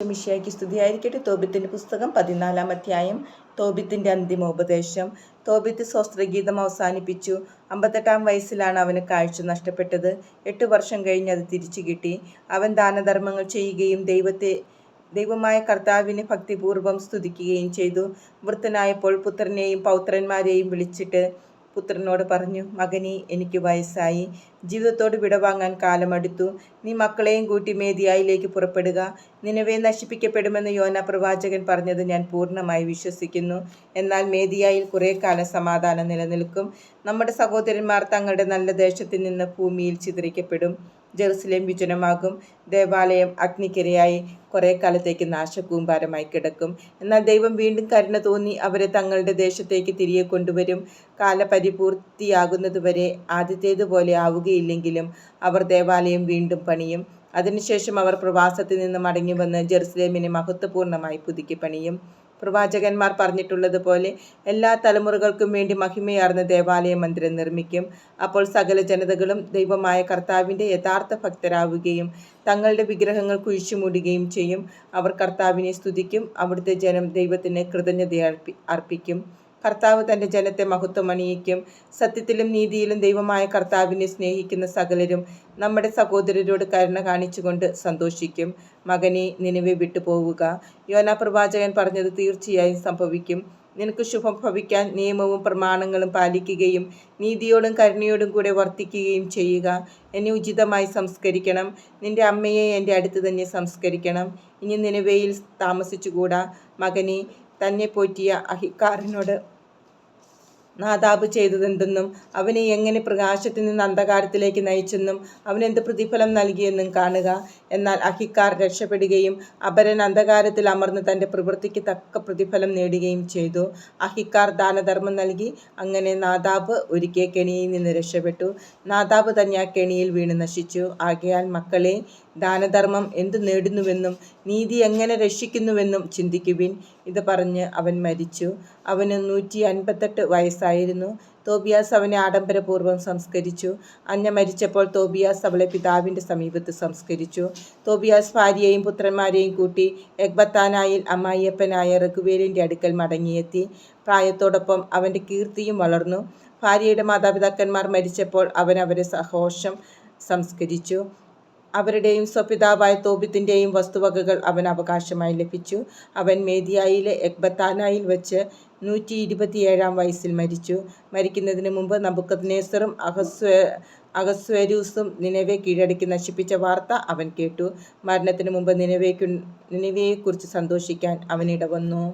മിഷിയായ്ക്ക് സ്തുതിയായിരിക്കട്ടെ. തോബിത്തിന്റെ പുസ്തകം പതിനാലാം അധ്യായം തോബിത്തിന്റെ അന്തിമോപദേശം തോബിത്ത് സ്വസ്ത്രഗീതം അവസാനിപ്പിച്ചു. അമ്പത്തെട്ടാം വയസ്സിലാണ് അവന് കാഴ്ച നഷ്ടപ്പെട്ടത്. എട്ട് വർഷം കഴിഞ്ഞ് അത് തിരിച്ചു കിട്ടി. അവൻ ദാനധർമ്മങ്ങൾ ചെയ്യുകയും ദൈവത്തെ ദൈവമായ കർത്താവിനെ ഭക്തിപൂർവം സ്തുതിക്കുകയും ചെയ്തു. വൃത്തനായപ്പോൾ പുത്രനെയും പൗത്രന്മാരെയും വിളിച്ചിട്ട് പുത്രനോട് പറഞ്ഞു മകനെ എനിക്ക് വയസ്സായി. ജീവിതത്തോട് വിടവാങ്ങാൻ കാലമടുത്തു. നീ മക്കളെയും കൂട്ടി മേദിയായിലേക്ക് പുറപ്പെടുക. നിനവേ നശിപ്പിക്കപ്പെടുമെന്ന് യോന പ്രവാചകൻ പറഞ്ഞത് ഞാൻ പൂർണമായി വിശ്വസിക്കുന്നു. എന്നാൽ മേദിയായിൽ കുറേ കാലം സമാധാനം നിലനിൽക്കും. നമ്മുടെ സഹോദരന്മാർ തങ്ങളുടെ നല്ല ദേശത്തിൽ നിന്ന് ഭൂമിയിൽ ചിതറിക്കപ്പെടും. ജെറുസലേം വിജനമാകും. ദേവാലയം അഗ്നിക്കിരയായി കുറേ കാലത്തേക്ക് നാശകൂമ്പാരമായി കിടക്കും. എന്നാൽ ദൈവം വീണ്ടും കരുണ തോന്നി അവരെ തങ്ങളുടെ ദേശത്തേക്ക് തിരികെ കൊണ്ടുവരും. കാലപരിപൂർത്തിയാകുന്നതുവരെ ആദ്യത്തേതുപോലെ ആവുകയില്ലെങ്കിലും അവർ ദേവാലയം വീണ്ടും പണിയും. അതിനുശേഷം അവർ പ്രവാസത്തിൽ നിന്ന് മടങ്ങി വന്ന് ജെറുസലേമിനെ മഹത്വപൂർണമായി പുതുക്കി പണിയും. പ്രവാചകന്മാർ പറഞ്ഞിട്ടുള്ളതുപോലെ എല്ലാ തലമുറകൾക്കും വേണ്ടി മഹിമയാർന്ന ദേവാലയ മന്ദിരം നിർമ്മിക്കും. അപ്പോൾ സകല ജനതകളും ദൈവമായ കർത്താവിന്റെ യഥാർത്ഥ ഭക്തരാവുകയും തങ്ങളുടെ വിഗ്രഹങ്ങൾ കുഴിച്ചുമൂടുകയും ചെയ്യും. അവർ കർത്താവിനെ സ്തുതിക്കും. അവിടുത്തെ ജനം ദൈവത്തിന് കൃതജ്ഞത അർപ്പി അർപ്പിക്കും. കർത്താവ് തന്റെ ജനത്തെ മഹത്വമണിയിക്കും. സത്യത്തിലും നീതിയിലും ദൈവമായ കർത്താവിനെ സ്നേഹിക്കുന്ന സകലരും നമ്മുടെ സഹോദരരോട് കരുണ കാണിച്ചുകൊണ്ട് സന്തോഷിക്കും. മകനെ നിലവെ വിട്ടുപോവുക. യോന പ്രവാചകൻ പറഞ്ഞത് തീർച്ചയായും സംഭവിക്കും. നിനക്ക് ശുഭം ഭവിക്കാൻ നിയമവും പ്രമാണങ്ങളും പാലിക്കുകയും നീതിയോടും കരുണയോടും കൂടെ വർത്തിക്കുകയും ചെയ്യുക. എന്നെ ഉചിതമായി സംസ്കരിക്കണം. നിന്റെ അമ്മയെ എന്റെ അടുത്ത് തന്നെ സംസ്കരിക്കണം. ഇനി നിലവയിൽ താമസിച്ചുകൂടാ. മകനെ തന്നെ പോറ്റിയ അഹിക്കാരനോട് നാദാബ് ചെയ്തതെന്തെന്നും അവനെ എങ്ങനെ പ്രകാശത്തിൽ നിന്ന് അന്ധകാരത്തിലേക്ക് നയിച്ചെന്നും അവനെന്ത് പ്രതിഫലം നൽകിയെന്നും കാണുക. എന്നാൽ അഹിക്കാർ രക്ഷപ്പെടുകയും അപരൻ അന്ധകാരത്തിൽ അമർന്ന് തന്റെ പ്രവൃത്തിക്ക് തക്ക പ്രതിഫലം നേടുകയും ചെയ്തു. അഹിക്കാർ ദാനധർമ്മം നൽകി. അങ്ങനെ നാദാബ് ഒരിക്കൽ കെണിയിൽ നിന്ന് രക്ഷപ്പെട്ടു. നാദാബ് തന്നെ ആ കെണിയിൽ വീണ് നശിച്ചു. ആകയാൽ മക്കളെ ദാനധർമ്മം എന്ത് നേടുന്നുവെന്നും നീതി എങ്ങനെ രക്ഷിക്കുന്നുവെന്നും ചിന്തിക്കുവിൻ ഇത് പറഞ്ഞ് അവൻ മരിച്ചു. അവന് നൂറ്റി അൻപത്തെട്ട് വയസ്സായിരുന്നു. തോബിയാസ് അവനെ ആഡംബരപൂർവം സംസ്കരിച്ചു. അഞ്ഞ മരിച്ചപ്പോൾ തോബിയാസ് അവളെ പിതാവിന്റെ സമീപത്ത് സംസ്കരിച്ചു. തോബിയാസ് ഭാര്യയെയും പുത്രന്മാരെയും കൂട്ടി എഗ്ബത്താനായിൽ അമ്മായിയപ്പനായ റഘുവേലിന്റെ അടുക്കൽ മടങ്ങിയെത്തി. പ്രായത്തോടൊപ്പം അവന്റെ കീർത്തിയും വളർന്നു. ഭാര്യയുടെ മാതാപിതാക്കന്മാർ മരിച്ചപ്പോൾ അവൻ അവരെ സഹോഷം സംസ്കരിച്ചു. അവരുടെയും സ്വപിതാവായ തോബിത്തിന്റെയും വസ്തുവകകൾ അവൻ അവകാശമായി ലഭിച്ചു. അവൻ മേദിയായിലെ എക്ബത്താനായിൽ വെച്ച് നൂറ്റി ഇരുപത്തിയേഴാം വയസ്സിൽ മരിച്ചു. മരിക്കുന്നതിന് മുമ്പ് നബുക്കദ്നേസറും അഹസ്വ അഹസ്വരൂസും നിലവെ കീഴടക്കി നശിപ്പിച്ച വാർത്ത അവൻ കേട്ടു. മരണത്തിന് മുമ്പ് നിലവേക്കു നിലവയെക്കുറിച്ച് സന്തോഷിക്കാൻ അവനിടവന്നു.